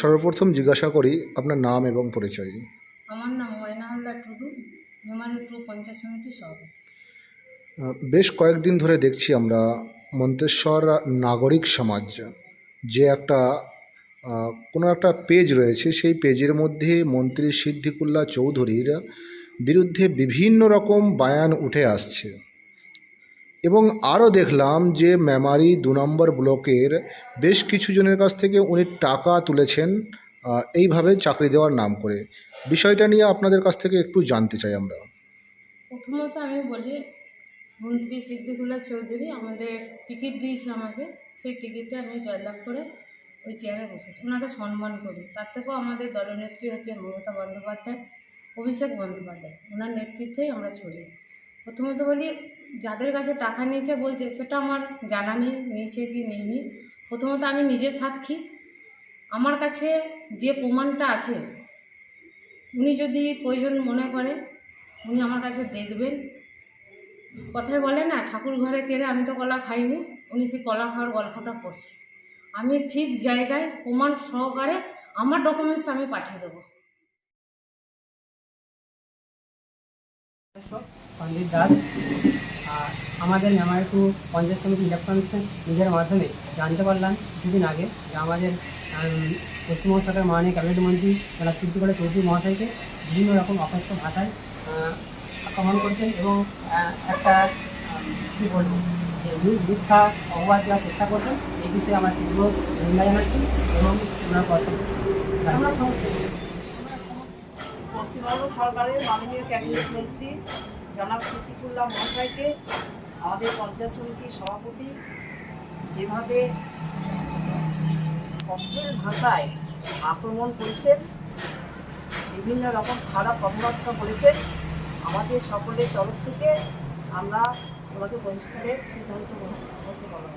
সর্বপ্রথম জিজ্ঞাসা করি আপনার নাম এবং পরিচয়। আমার নাম ময়না হালদার টুডু টু পঞ্চায়েত সভাপতি। বেশ কয়েকদিন ধরে দেখছি আমরা মন্তেশ্বর নাগরিক সমাজ যে একটা কোনো একটা পেজ রয়েছে সেই পেজের মধ্যে মন্ত্রী সিদ্দিকুল্লাহ চৌধুরীর বিরুদ্ধে বিভিন্ন রকম বায়ান উঠে আসছে। এবং আরও দেখলাম যে মেমারি দু নম্বর ব্লকের বেশ কিছু জনের কাছ থেকে উনি টাকা তুলেছেন এইভাবে চাকরি দেওয়ার নাম করে। বিষয়টা নিয়ে আপনাদের কাছ থেকে একটু জানতে চাই আমরা। প্রথমত আমি বলি, মন্ত্রী সিদ্দিকুল্লাহ চৌধুরী আমাদের টিকিট দিয়েছে আমাকে। সেই টিকিটটা আমি জয়লাভ করে ওই চেয়ারে বসেছি। ওনাকে সম্মান করি। তার থেকেও আমাদের দলনেত্রী হচ্ছে মমতা বন্দ্যোপাধ্যায়, অভিষেক বন্দ্যোপাধ্যায়। ওনার নেতৃত্বেই আমরা চলি। প্রথমত বলি, যাদের কাছে টাকা নিয়েছে বলছে, সেটা আমার জানা নেই, নিয়েছে কি নেয়নি প্রথমত আমি নিজের সাক্ষী। আমার কাছে যে প্রমাণটা আছে, উনি যদি প্রয়োজন মনে করে, উনি আমার কাছে দেখবেন। কথায় বলে না, ঠাকুর ঘরে কেড়ে আমি তো কলা খাইনি। উনি সেই কলা খাওয়ার গল্পটা করছে। আমি ঠিক জায়গায় প্রমাণ সহকারে আমার ডকুমেন্টস আমি পাঠিয়ে দেবো। সন্দীপ দাস আর আমাদের মেমারিটু পঞ্চায়েত সমিতি ইলেকট্রনিক্স নিজের মাধ্যমে জানতে পারলাম কিছুদিন আগে যে আমাদের পশ্চিমবঙ্গ সরকারের মাননীয় ক্যাবিনেট মন্ত্রী যারা সিদ্দিকুল্লাহ চৌধুরী মহাশয়কে বিভিন্ন রকম অকথ্য ভাষায় আক্রমণ করছেন এবং একটা কী বলব, যে মিথ্যা অপবাদ দেওয়ার চেষ্টা করছেন, এই বিষয়ে আমরা তীব্র নিন্দা জানাচ্ছি এবং ওনার কথা জানাচ্ছি। পশ্চিমবঙ্গ সরকারের মাননীয় ক্যাবিনেট মন্ত্রী জনাব সিদ্দিকুল্লাহ মহাশয়কে, আমাদের পঞ্চায়েত সমিতির সভাপতি, যেভাবে অশ্লীল ভাষায় আক্রমণ করেছেন, বিভিন্ন রকম খারাপ কথাবার্তা বলেছেন, আমাদের সকলের তরফ থেকে আমরা ওনাকে বহিষ্কারের সিদ্ধান্ত করতে পারব।